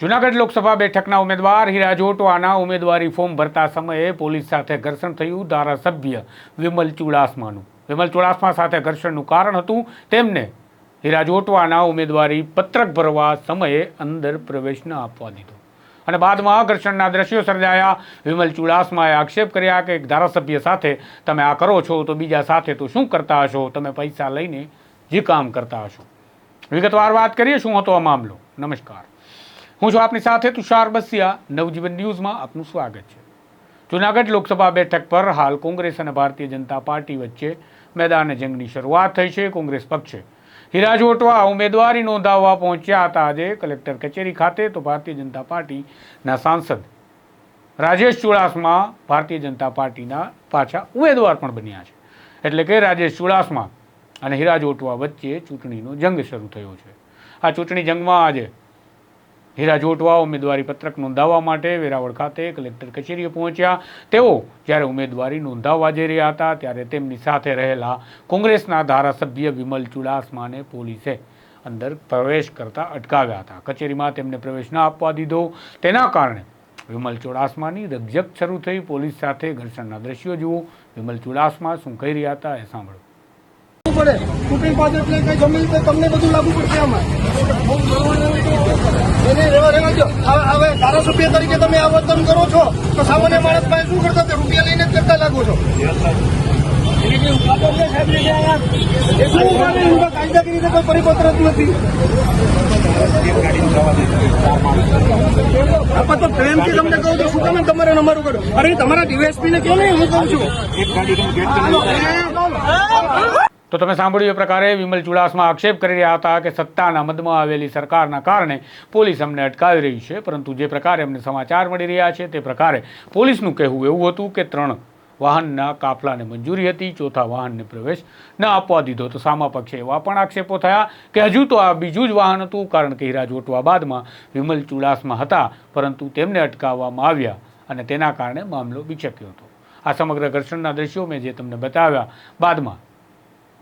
જુનાગઢ લોકસભા બેઠકના ઉમેદવાર હીરા જોટવાના ઉમેદવારી ફોર્મ ભરતા સમયે પોલીસ સાથે ઘર્ષણ થયું. ધારાસભ્ય વિમલ ચુડાસમાનું. વિમલ ચુડાસમા સાથે ઘર્ષણનું કારણ હતું. તેમને હીરા જોટવાના ઉમેદવારી પત્રક ભરવા સમયે અંદર પ્રવેશ ન આપવા દીધો. અને બાદમાં ઘર્ષણના દ્રશ્યો સર્જાયા. વિમલ ચુડાસમાએ આક્ષેપ કર્યા કે એક ધારાસભ્ય સાથે તમે આ કરો છો તો બીજા સાથે તો શું કરતા હશો? તમે પૈસા લઈને જે કામ કરતા હશો. વિગતવાર વાત કરીએ શું હતો આ મામલો? નમસ્કાર. હું છું આપની સાથે તુષાર બસિયા. નવજીવન ન્યૂઝમાં આપનું સ્વાગત છે. જૂનાગઢ લોકસભા બેઠક પર હાલ કોંગ્રેસ અને ભારતીય જનતા પાર્ટી વચ્ચે મેદાન જંગની શરૂઆત થઈ છે. કોંગ્રેસ પક્ષે હિરાજ ઓટવા ઉમેદવારી નોંધાવવા પહોંચ્યા હતા આજે કલેક્ટર કચેરી ખાતે. તો ભારતીય જનતા પાર્ટીના સાંસદ રાજેશ ચુડાસમા ભારતીય જનતા પાર્ટીના પાછા ઉમેદવાર પણ બન્યા છે. એટલે કે રાજેશ ચુડાસમા અને હિરાજ ઓટવા વચ્ચે ચૂંટણીનો જંગ શરૂ થયો છે. આ ચૂંટણી જંગમાં આજે હીરા જોટવા, ઉમેદવારી પત્રક નોંધાવવા માટે વેરાવળ ખાતે કલેક્ટર કચેરીએ પહોંચ્યા. તેઓ જ્યારે ઉમેદવારી નોંધાવવા જઈ રહ્યા હતા, ત્યારે તેમની સાથે રહેલા કોંગ્રેસના ધારાસભ્ય વિમલ ચુડાસમાને પોલીસે અંદર પ્રવેશ કરતા અટકાવ્યા હતા. કચેરીમાં તેમને પ્રવેશ ન આપવા દીધો. તેના કારણે વિમલ ચુડાસમાની રકઝક શરૂ થઈ. પોલીસ સાથે ઘર્ષણના દ્રશ્યો જુઓ. વિમલ ચુડાસમા શું કહી રહ્યા હતા એ સાંભળો. પડે. ચૂંટણી બાદ એટલે કઈ જમીન તો તમને બધું લાગુ પડશે આમાં. એને રેવા રેવા જો હવે ધારાસભ્ય તરીકે તમે આ વર્તન કરો છો તો સામાન્ય માણસ પાસે શું કરતા રૂપિયા લઈને જ કરતા લાગો છો. કાયદાકીય રીતે કોઈ પરિપત્ર જ નથી. આપણે તો પ્રેમથી તમને કહું તો શું તમે તમારે અમારું કરો અરે તમારા ડીવાયસપી ને કેમ નહીં હું કહું છું? તો તમે સાંભળ્યું એ પ્રકારે વિમલ ચુડાસમા આક્ષેપ કરી રહ્યા હતા કે સત્તાના મદમાં આવેલી સરકારના કારણે પોલીસ અમને અટકાવી રહી છે, પરંતુ જે પ્રકારે અમને સમાચાર મળી રહ્યા છે તે પ્રકારે પોલીસનું કહેવું એવું હતું કે ત્રણ વાહનના કાફલાને મંજૂરી હતી, ચોથા વાહનને પ્રવેશ ન આપવા દીધો. તો સામા પક્ષે એવા પણ આક્ષેપો થયા કે હજુ તો આ બીજું જ વાહન હતું, કારણ કે હીરા જોટવા બાદમાં વિમલ ચુડાસમા હતા, પરંતુ તેમને અટકાવવામાં આવ્યા અને તેના કારણે મામલો બિચક્યો હતો. આ સમગ્ર ઘર્ષણના દ્રશ્યો મેં જે તમને બતાવ્યા બાદમાં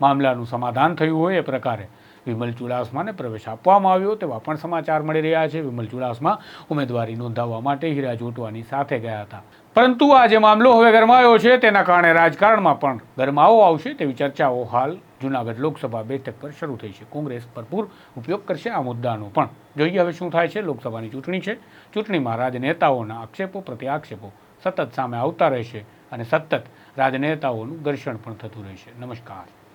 મામલાનું સમાધાન થયું હોય એ પ્રકારે. વિમલ ચુડાસમાને પ્રવેશ આપવામાં આવ્યો તેવા પણ સમાચાર મળી રહ્યા છે. વિમલ ચુડાસમા ઉમેદવારી નોંધાવવા માટે હીરા જોટવાની સાથે ગયા હતા. પરંતુ આ જે મામલો હવે ગરમાયો છે તેના કારણે રાજકારણમાં પણ ગરમાવો આવશે તેવી ચર્ચાઓ હાલ જૂનાગઢ લોકસભા બેઠક પર શરૂ થઈ છે. કોંગ્રેસ ભરપૂર ઉપયોગ કરશે આ મુદ્દાનો પણ. જોઈએ હવે શું થાય છે. લોકસભાની ચૂંટણી છે. ચૂંટણીમાં રાજનેતાઓના આક્ષેપો પ્રતિ આક્ષેપો સતત સામે આવતા રહેશે અને સતત રાજનેતાઓનું ઘર્ષણ પણ થતું રહેશે. નમસ્કાર.